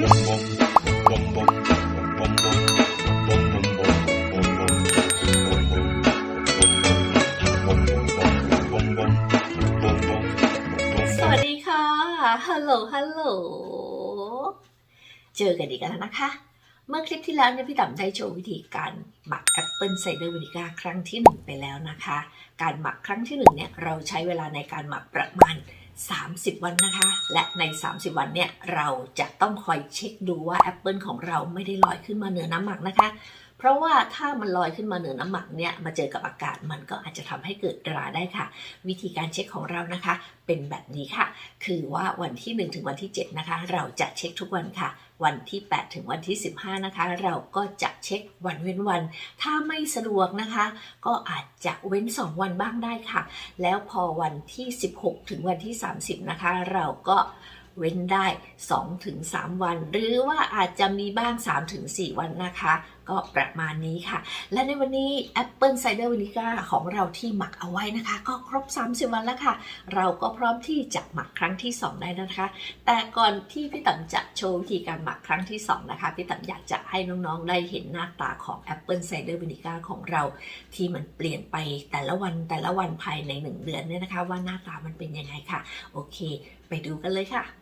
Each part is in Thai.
สวัสดีค่ะ ฮัลโหล ฮัลโหล เจอกันอีกแล้วนะคะ เมื่อคลิปที่แล้วเนี่ยพี่ต่ำได้โชว์วิธีการหมักแอปเปิลไซเดอร์วินิก้าครั้งที่ 1 ไปแล้วนะคะ การหมักครั้งที่1เนี่ยเราใช้เวลาในการหมักประมาณ 30 วันนะคะ และใน 30 วันเนี่ยเราจะต้องคอยเช็คดูว่าแอปเปิลของเราไม่ได้ลอยขึ้นมาเหนือน้ำหมักนะคะ เพราะว่าถ้ามันลอยขึ้นมาเหนือน้ำหมักเนี่ยมาเจอกับอากาศมันก็อาจจะทำให้เกิดราได้ค่ะ วิธีการเช็คของเรานะคะ เป็นแบบนี้ค่ะ คือว่าวันที่ 1 ถึงวันที่ 7 นะคะ เราจะเช็คทุกวันค่ะ วันที่ 8 ถึงวันที่ 15 นะคะ เราก็จะเช็ควันเว้นวัน ถ้าไม่สะดวกนะคะ ก็อาจจะเว้น 2 วันบ้างได้ค่ะ แล้วพอวันที่ 16 ถึงวันที่ 30 นะคะ เราก็เว้นได้2ถึง3วัน หรือว่าอาจจะมีบ้าง3ถึง4วันนะคะ ก็ประมาณนี้ค่ะ และในวันนี้แอปเปิลไซเดอร์วินิก้าของเราที่หมักเอาไว้นะคะ ก็ครบ 30 วันแล้วค่ะ เราก็พร้อมที่จะหมักครั้งที่ 2 ได้นะคะ แต่ก่อนที่พี่ต๋ำจะโชว์วิธีการหมักครั้งที่ 2 นะคะ พี่ต๋ำอยากจะให้น้องๆ ได้เห็นหน้าตาของแอปเปิลไซเดอร์วินิก้าของเรา ที่มันเปลี่ยนไปแต่ละวันแต่ละวันภายใน 1 เดือนเนี่ยนะคะ ว่าหน้าตามันเป็นยังไงค่ะ โอเค ไปดูกันเลยค่ะ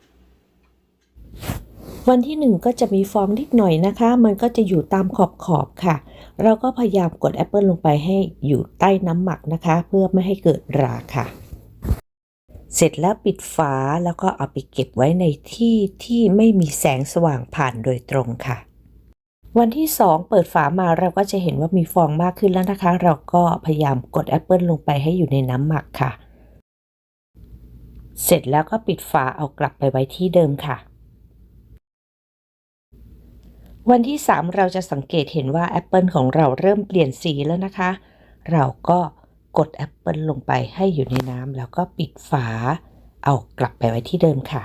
วันที่หนึ่งก็จะมีฟองนิดหน่อยนะคะ มันก็จะอยู่ตามขอบขอบค่ะ เราก็พยายามกดแอปเปิลลงไปให้อยู่ใต้น้ำหมักนะคะ เพื่อไม่ให้เกิดราค่ะ เสร็จแล้วปิดฝาแล้วก็เอาไปเก็บไว้ในที่ที่ไม่มีแสงสว่างผ่านโดยตรงค่ะ วันที่ 2 เปิดฝามาเราก็จะเห็นว่ามีฟองมากขึ้นแล้วนะคะ เราก็พยายามกดแอปเปิลลงไปให้อยู่ในน้ำหมักค่ะ เสร็จแล้วก็ปิดฝาเอากลับไปไว้ที่เดิมค่ะ วันที่ 3 เราจะสังเกตเห็นว่าแอปเปิลของเราเริ่มเปลี่ยนสีแล้วนะคะ เราก็กดแอปเปิลลงไปให้อยู่ในน้ำแล้วก็ปิดฝา เอากลับไปไว้ที่เดิมค่ะ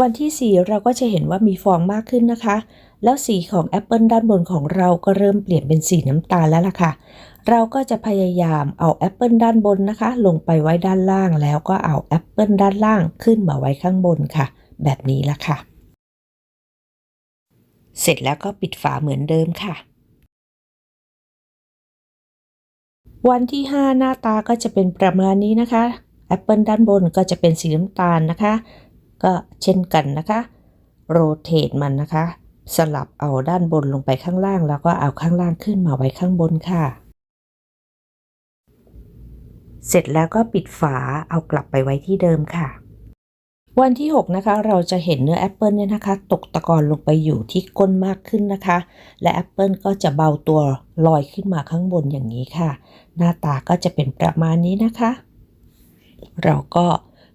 วันที่ 4 เราก็จะเห็นว่ามีฟองมากขึ้นนะคะ แล้วสีของแอปเปิลด้านบนของเราก็เริ่มเปลี่ยนเป็นสีน้ำตาลแล้วล่ะค่ะ เราก็จะพยายามเอาแอปเปิลด้านบนนะคะ ลงไปไว้ด้านล่างแล้วก็เอาแอปเปิลด้านล่างขึ้นมาไว้ข้างบนค่ะ แบบนี้ละค่ะ เสร็จแล้วก็ปิดฝาเหมือนเดิมค่ะ วันที่ 5 หน้าตาก็จะเป็นประมาณนี้นะคะแอปเปิลด้านบนก็จะเป็นสีน้ำตาลนะคะ ก็เช่นกันนะคะโรเตทมันนะคะ สลับเอาด้านบนลงไปข้างล่าง แล้วก็เอาข้างล่างขึ้นมาไว้ข้างบนค่ะ เสร็จแล้วก็ปิดฝาเอากลับไปไว้ที่เดิมค่ะ วันที่ 6 นะคะ เราจะเห็นเนื้อแอปเปิลเนี่ยนะคะ ตกตะกอนลงไปอยู่ที่ก้นมากขึ้นนะคะ และแอปเปิลก็จะเบาตัวลอยขึ้นมาข้างบนอย่างนี้ค่ะ หน้าตาก็จะเป็นประมาณนี้นะคะ เราก็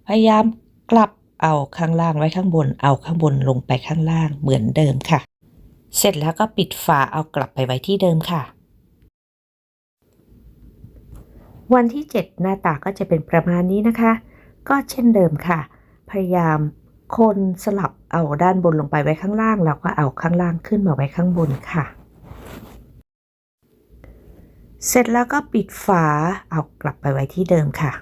พยายามกลับเอาข้างล่างไว้ข้างบน เอาข้างบนลงไปข้างล่างเหมือนเดิมค่ะ เสร็จแล้วก็ปิดฝาเอากลับไปไว้ที่เดิมค่ะ วันที่ 7 หน้าตาก็จะเป็นประมาณนี้นะคะ ก็เช่นเดิมค่ะ พยายามคนสลับเอาด้านบนลงไปไว้ข้างล่าง แล้วก็เอาข้างล่างขึ้นมาไว้ข้างบนค่ะ เสร็จแล้วก็ปิดฝาเอากลับไปไว้ที่เดิมค่ะ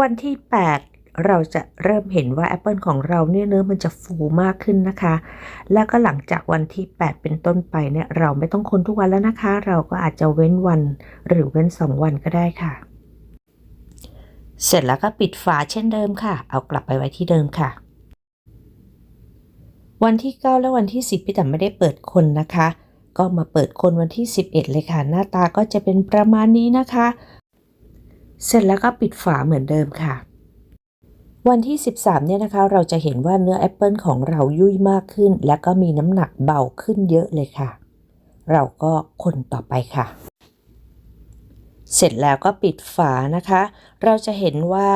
วันที่ 8 เราจะเริ่มเห็นว่าแอปเปิลของเราเนี่ยเนื้อมันจะฟูมากขึ้นนะคะ แล้วก็หลังจากวันที่ 8 เป็นต้นไปเนี่ยเราไม่ต้องคนทุกวันแล้วนะคะ เราก็อาจจะเว้นวันหรือเว้น 2 วันก็ได้ค่ะ เสร็จแล้วก็ปิดฝาเช่นเดิมค่ะ เอากลับไปไว้ที่เดิมค่ะ วันที่ 9 และวันที่ 10 พี่แต่ไม่ได้เปิดคนนะคะ ก็มาเปิดคนวันที่ 11 เลยค่ะ หน้าตาก็จะเป็นประมาณนี้นะคะ เสร็จแล้วก็ปิดฝาเหมือนเดิมค่ะ วันที่ 13 เนี่ยนะคะ เราจะเห็นว่าเนื้อแอปเปิลของเรายุ่ยมากขึ้น และก็มีน้ำหนักเบาขึ้นเยอะเลยค่ะ เราก็คนต่อไปค่ะ เสร็จแล้วก็ปิดฝานะคะ เราจะเห็นว่า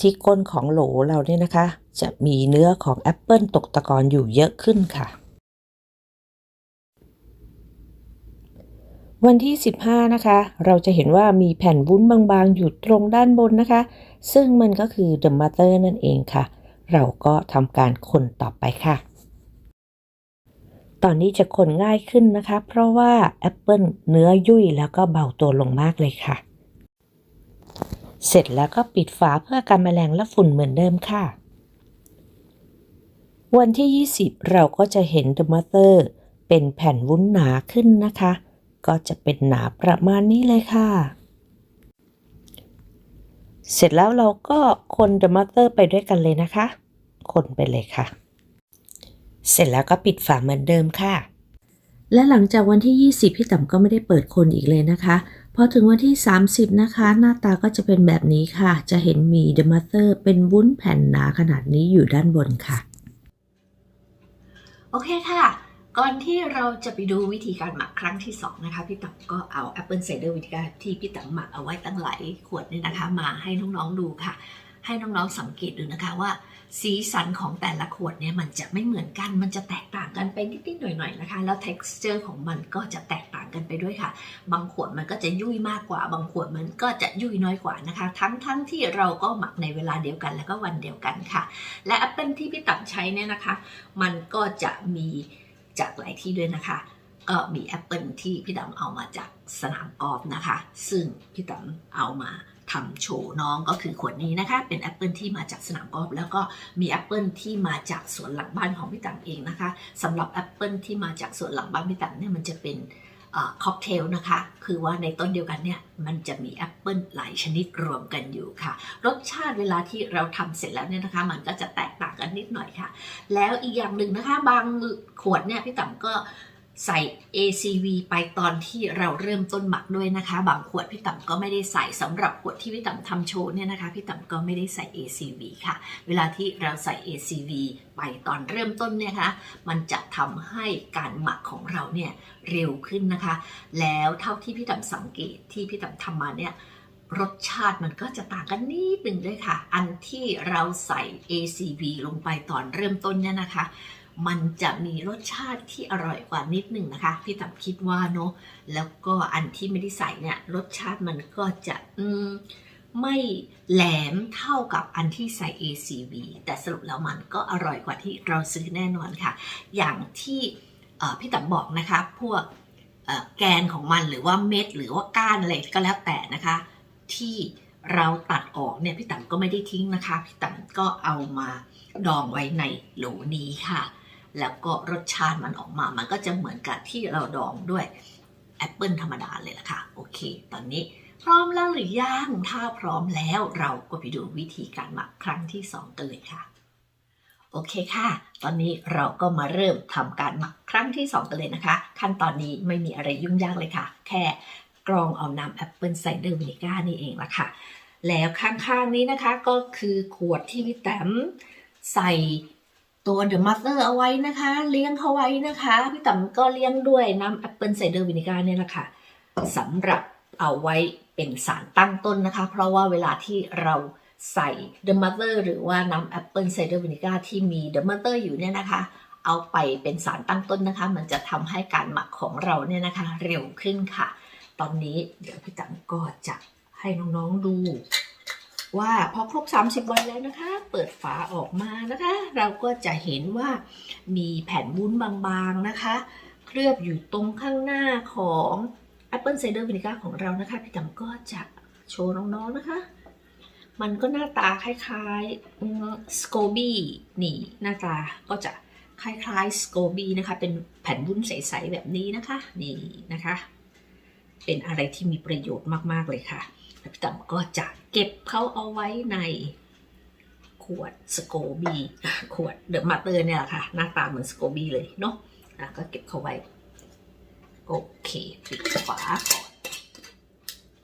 ที่ก้นของโหลเราเนี่ยนะคะ จะมีเนื้อของแอปเปิลตกตะกอนอยู่เยอะขึ้นค่ะ วันที่ 15 นะคะ เราจะเห็นว่ามีแผ่นวุ้นบางๆ อยู่ตรงด้านบนนะคะ ซึ่งมันก็คือ the mother นั่นเองค่ะ เราก็ทำการคนต่อไปค่ะ ตอนนี้จะคนง่ายขึ้นนะคะ เพราะว่าแอปเปิลเนื้อยุ่ยแล้วก็เบาตัวลงมากเลยค่ะ เสร็จแล้วก็ปิดฝาเพื่อกันแมลงและฝุ่นเหมือนเดิมค่ะ วันที่ 20 เราก็จะเห็น The Mother เป็นแผ่นวุ้นหนาขึ้นนะคะ ก็จะเป็นหนาประมาณนี้เลยค่ะ เสร็จแล้วเราก็คน The Mother ไปด้วยกันเลยนะคะ คนไปเลยค่ะ เสร็จแล้วก็ปิดฝาเหมือนเดิมค่ะ และหลังจากวันที่ 20 พี่ต่ำก็ไม่ได้เปิดคนอีกเลยนะคะพอถึงวันที่ 30 นะคะ หน้าตาก็จะเป็นแบบนี้ค่ะ จะเห็นมี The Mother เป็นวุ้นแผ่นหนาขนาดนี้อยู่ด้านบนค่ะ โอเคค่ะ ก่อนที่เราจะไปดูวิธีการหมักครั้งที่ 2 นะคะ พี่ต๋องก็เอา Apple Cider Vinegar ที่พี่ต๋องหมักเอาไว้ตั้งหลายขวดเนี่ยนะคะ มาให้น้องๆดูค่ะ ให้น้องๆสังเกตดูนะคะว่า สีสันของแต่ละขวดเนี่ยมันจะไม่เหมือนกัน มันจะแตกต่างกันไปนิดๆหน่อยๆนะคะ แล้ว texture ของมันก็จะแตกต่างกันไปด้วยค่ะ บางขวดมันก็จะยุ่ยมากกว่า บางขวดมันก็จะยุ่ยน้อยกว่านะคะ ทั้งๆทที่เราก็หมักในเวลาเดียวกันแล้วก็วันเดียวกันค่ะ และแอปเปิลที่พี่ตับใช้เนี่ยนะคะ มันก็จะมีจากหลายที่ด้วยนะคะก็มีแอปเปิลที่พี่ดำเอามาจากสนามกอล์ฟนะคะ ซึ่งพี่ดำเอามา ทำโชว์น้องก็คือขวดนี้นะคะ เป็นแอปเปิลที่มาจากสนามกอล์ฟแล้วก็มีแอปเปิลที่มาจากสวนหลังบ้านของพี่ดำเองนะคะสำหรับแอปเปิลที่มาจากสวนหลังบ้านพี่ดำเนี่ยมันจะเป็นค็อกเทลนะคะ คือว่าในต้นเดียวกันเนี่ย มันจะมีแอปเปิลหลายชนิดรวมกันอยู่ค่ะ รสชาติเวลาที่เราทำเสร็จแล้วเนี่ยนะคะ มันก็จะแตกต่างกันนิดหน่อยค่ะ แล้วอีกอย่างหนึ่งนะคะ บางขวดเนี่ยพี่ต๋ำก็ ใส่ ACV ไปตอนที่เราเริ่มต้นหมักด้วยนะคะ บางขวดพี่ต๋ำก็ไม่ได้ใส่สำหรับขวดที่พี่ต๋ำทำโชว์เนี่ยนะคะ พี่ต๋ำก็ไม่ได้ใส่ ACV ค่ะ เวลาที่เราใส่ ACV ไปตอนเริ่มต้นเนี่ยนะคะมันจะทำให้การหมักของเราเนี่ยเร็วขึ้นนะคะ แล้วเท่าที่พี่ต๋ำสังเกตที่พี่ต๋ำทำมาเนี่ยรสชาติมันก็จะต่างกันนิดหนึ่งเลยค่ะ อันที่เราใส่ ACV ลงไปตอนเริ่มต้นเนี่ยนะคะ มันจะมีรสชาติที่อร่อยกว่านิดหนึ่งนะคะ พี่ตับคิดว่าเนาะแล้วก็อันที่ไม่ได้ใส่เนี่ยรสชาติมันก็จะอืมไม่แหลมเท่ากับอันที่ใส่ ACV แต่สรุปแล้วมันก็อร่อยกว่าที่เราซื้อแน่นอนค่ะ อย่างที่พี่ตับบอกนะคะ พวกแกนของมันหรือว่าเม็ดหรือว่าก้านอะไรก็แล้วแต่นะคะ ที่เราตัดออกเนี่ยพี่ต๋ำก็ไม่ได้ทิ้งนะคะ พี่ต๋ำก็เอามาดองไว้ในโหลนี้ค่ะ แล้วก็รสชาติมันออกมา มันก็จะเหมือนกับที่เราดองด้วยแอปเปิลธรรมดาเลยล่ะค่ะ โอเค ตอนนี้พร้อมแล้วหรือยัง ถ้าพร้อมแล้วเราก็ไปดูวิธีการหมักครั้งที่ 2 กันเลยค่ะ โอเคค่ะ ตอนนี้เราก็มาเริ่มทำการหมักครั้งที่ 2 กันเลยนะคะ ขั้นตอนนี้ไม่มีอะไรยุ่งยากเลยค่ะ แค่กรองเอาน้ำแอปเปิลไซเดอร์วินิก้านี่เองละค่ะ แล้วข้างๆนี้นะคะก็คือขวดที่พี่แต้มใส่ ตัวเดอะมัตเตอร์เอาไว้นะคะ เลี้ยงเขาไว้นะคะ พี่ต้มก็เลี้ยงด้วยน้ำแอปเปิลไซเดอร์วินิก้าเนี่ยแหละค่ะสำหรับเอาไว้เป็นสารตั้งต้นนะคะ เพราะว่าเวลาที่เราใส่เดอะมัตเตอร์หรือว่าน้ำแอปเปิลไซเดอร์วินิก้าที่มีเดอะมัตเตอร์อยู่เนี่ยนะคะ เอาไปเป็นสารตั้งต้นนะคะ มันจะทำให้การหมักของเราเนี่ยนะคะ เร็วขึ้นค่ะ ตอนนี้เดี๋ยวพี่ตังก็จะให้น้องๆดู ว่าพอครบ 30 วันแล้วนะคะ เปิดฝาออกมานะคะ เราก็จะเห็นว่ามีแผ่นวุ้นบางๆนะคะ เคลือบอยู่ตรงข้างหน้าของ Apple Cider Vinegar ของเรานะคะ พี่ตังก็จะโชว์น้องๆนะคะ มันก็หน้าตาคล้ายๆสโคบี้นี่หน้าตาก็จะคล้ายๆสโคบี้นะคะ เป็นแผ่นวุ้นใสๆแบบนี้นะคะ นี่นะคะ เป็นอะไรที่มีประโยชน์มากๆเลยค่ะแล้วพี่ต๋อมก็จะเก็บเขาเอาไว้ในขวดสโกบีขวดเดอะมาเตอร์เนี่ยแหละค่ะ หน้าตาเหมือนสโกบีเลยเนาะะก็เก็บเขาไว้ โอเคปิดฝาก่อน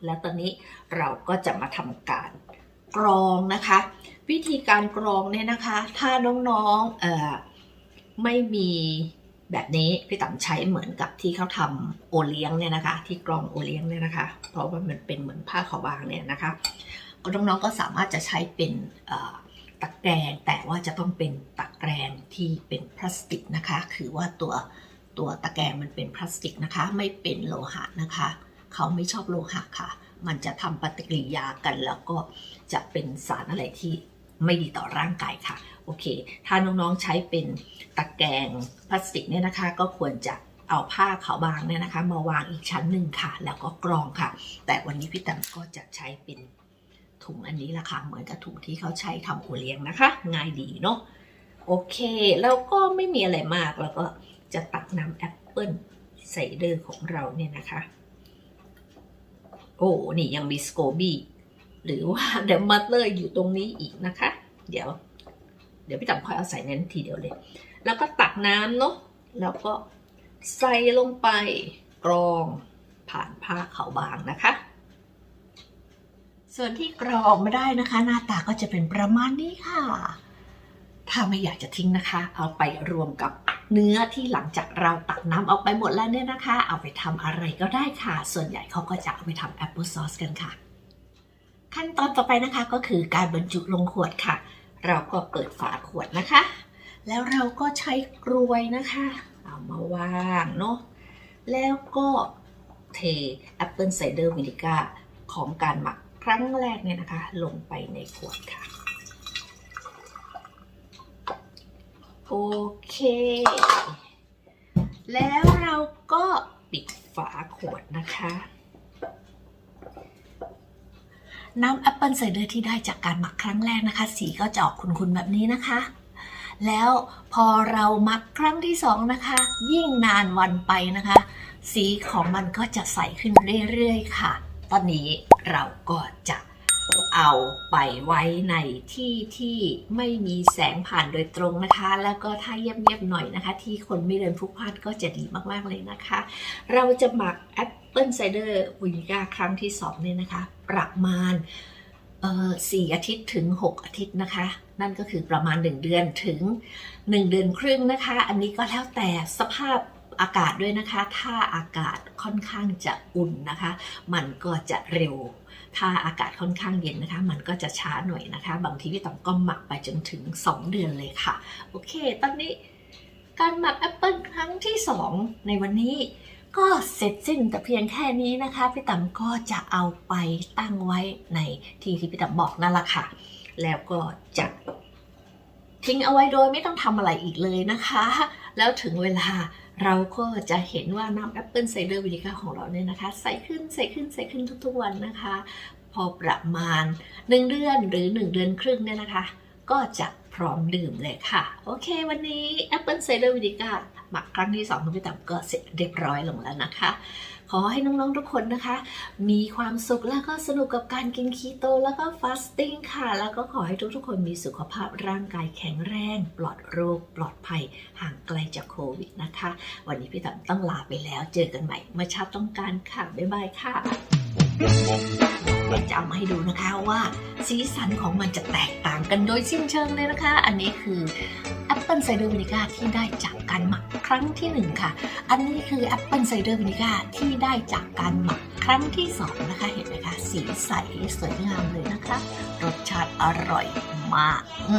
แล้วตอนนี้เราก็จะมาทำการกรองนะคะ วิธีการกรองเนี่ยนะคะ ถ้าน้องๆเอ่อไม่มี แบบนี้พี่ต๋ำใช้เหมือนกับที่เขาทำโอเลี้ยงเนี่ยนะคะ ที่กรองโอเลี้ยงเนี่ยนะคะ เพราะว่ามันเป็นเหมือนผ้าขาวบางเนี่ยนะคะก็น้องๆก็สามารถจะใช้เป็นตะแกรงแต่ว่าจะต้องเป็นตะแกรงที่เป็นพลาสติกนะคะ คือว่าตัวตัวตะแกรงมันเป็นพลาสติกนะคะ ไม่เป็นโลหะนะคะ เขาไม่ชอบโลหะค่ะ มันจะทำปฏิกิริยากันแล้วก็จะเป็นสารอะไรที่ ไม่ดีต่อร่างกายค่ะ โอเค ถ้าน้องๆใช้เป็นตะแกรงพลาสติกเนี่ยนะคะ ก็ควรจะเอาผ้าขาวบางเนี่ยนะคะ มาวางอีกชั้นหนึ่งค่ะ แล้วก็กรองค่ะ แต่วันนี้พี่แตมก็จะใช้เป็นถุงอันนี้ละค่ะ เหมือนกับถุงที่เขาใช้ทำโอเลี้ยงนะคะ ง่ายดีเนาะ โอเค แล้วก็ไม่มีอะไรมาก แล้วก็จะตักน้ำแอปเปิ้ลไซเดอร์ของเราเนี่ยนะคะ โอ้ นี่ยังมีสโคบี้ หรือว่าเดมัตเลอร์อยู่ตรงนี้อีกนะคะ เดี๋ยว เดี๋ยวพี่ต๋อมค่อยเอาใส่ในนั้นทีเดียวเลย แล้วก็ตักน้ำเนาะแล้วก็ใส่ลงไปกรองผ่านผ้าขาวบางนะคะ ส่วนที่กรองไม่ได้นะคะ หน้าตาก็จะเป็นประมาณนี้ค่ะ ถ้าไม่อยากจะทิ้งนะคะ เอาไปรวมกับเนื้อที่หลังจากเราตักน้ำออกไปหมดแล้วเนี่ยนะคะ เอาไปทำอะไรก็ได้ค่ะ ส่วนใหญ่เขาก็จะเอาไปทำแอปเปิลซอสกันค่ะ ขั้นตอนต่อไปนะคะก็คือการบรรจุลงขวดค่ะ เราก็เปิดฝาขวดนะคะ แล้วเราก็ใช้กรวยนะคะ เอามาวางเนาะแล้วก็เทแอปเปิลไซเดอร์วินิก้าของการหมักครั้งแรกเนี่ยนะคะ ลงไปในขวดค่ะ โอเค แล้วเราก็ปิดฝาขวดนะคะ น้ำแอปเปิลไซเดอร์ที่ได้จากการหมักครั้งแรกนะคะ สีก็จะออกขุ่นๆแบบนี้นะคะ แล้วพอเราหมักครั้งที่สองนะคะ ยิ่งนานวันไปนะคะ สีของมันก็จะใสขึ้นเรื่อยๆค่ะ ตอนนี้เราก็จะเอาไปไว้ในที่ที่ไม่มีแสงผ่านโดยตรงนะคะ แล้วก็ถ้าเงียบๆหน่อยนะคะ ที่คนไม่เดินพลุกพล่านก็จะดีมากๆเลยนะคะ เราจะหมักแอป เปิ้ลไซเดอร์วินิก้าครั้งที่สองเนี่ยนะคะ ประมาณเอ่อสี่อาทิตย์ถึง 6 อาทิตย์นะคะ นั่นก็คือประมาณ 1 เดือนถึง 1 เดือนครึ่งนะคะ อันนี้ก็แล้วแต่สภาพอากาศด้วยนะคะ ถ้าอากาศค่อนข้างจะอุ่นนะคะ มันก็จะเร็ว ถ้าอากาศค่อนข้างเย็นนะคะ มันก็จะช้าหน่อยนะคะ บางทีพี่ต๋อมก็หมักไปจนถึง 2 เดือนเลยค่ะ โอเค ตอนนี้การหมักแอปเปิลครั้งที่ 2 ในวันนี้ ก็เสร็จสิ้นแต่เพียงแค่นี้นะคะ พี่ต๋อมก็จะเอาไปตั้งไว้ในที่ที่พี่ต๋อมบอกนั่นแหละค่ะ แล้วก็จะทิ้งเอาไว้โดยไม่ต้องทำอะไรอีกเลยนะคะ แล้วถึงเวลาเราก็จะเห็นว่าน้ำแอปเปิลไซเดอร์วินิก้าของเราเนี่ยนะคะ ใส่ขึ้นใส่ขึ้นใส่ขึ้นทุกๆวันนะคะ พอประมาณ 1 เดือนหรือ 1 เดือนครึ่งเนี่ยนะคะ ก็จะพร้อมดื่มเลยค่ะ โอเค วันนี้แอปเปิลไซเดอร์วินิก้า หมักครั้งที่2ของพี่ต๋อมก็เสร็จเรียบร้อยลงแล้วนะคะ ขอให้น้องๆทุกคนนะคะ มีความสุขแล้วก็สนุกกับการกินคีโตแล้วก็ฟาสติ้งค่ะ แล้วก็ขอให้ทุกๆคนมีสุขภาพร่างกายแข็งแรง ปลอดโรค ปลอดภัยห่างไกลจากโควิดนะคะ วันนี้พี่ต๋อมต้องลาไปแล้ว เจอกันใหม่เมื่อเช้าต้องการค่ะบ๊ายบายค่ะ เราจะเอามาให้ดูนะคะว่าสีสันของมันจะแตกต่างกันโดยสิ้นเชิงเลยนะคะ อันนี้คือแอปเปิลไซเดอร์วินิก้าที่ได้จากการหมักครั้งที่หนึ่งค่ะ อันนี้คือแอปเปิลไซเดอร์วินิก้าที่ได้จากการหมักครั้งที่สองนะคะ เห็นไหมคะ สีใสสวยงามเลยนะคะ รสชาติอร่อยมากอื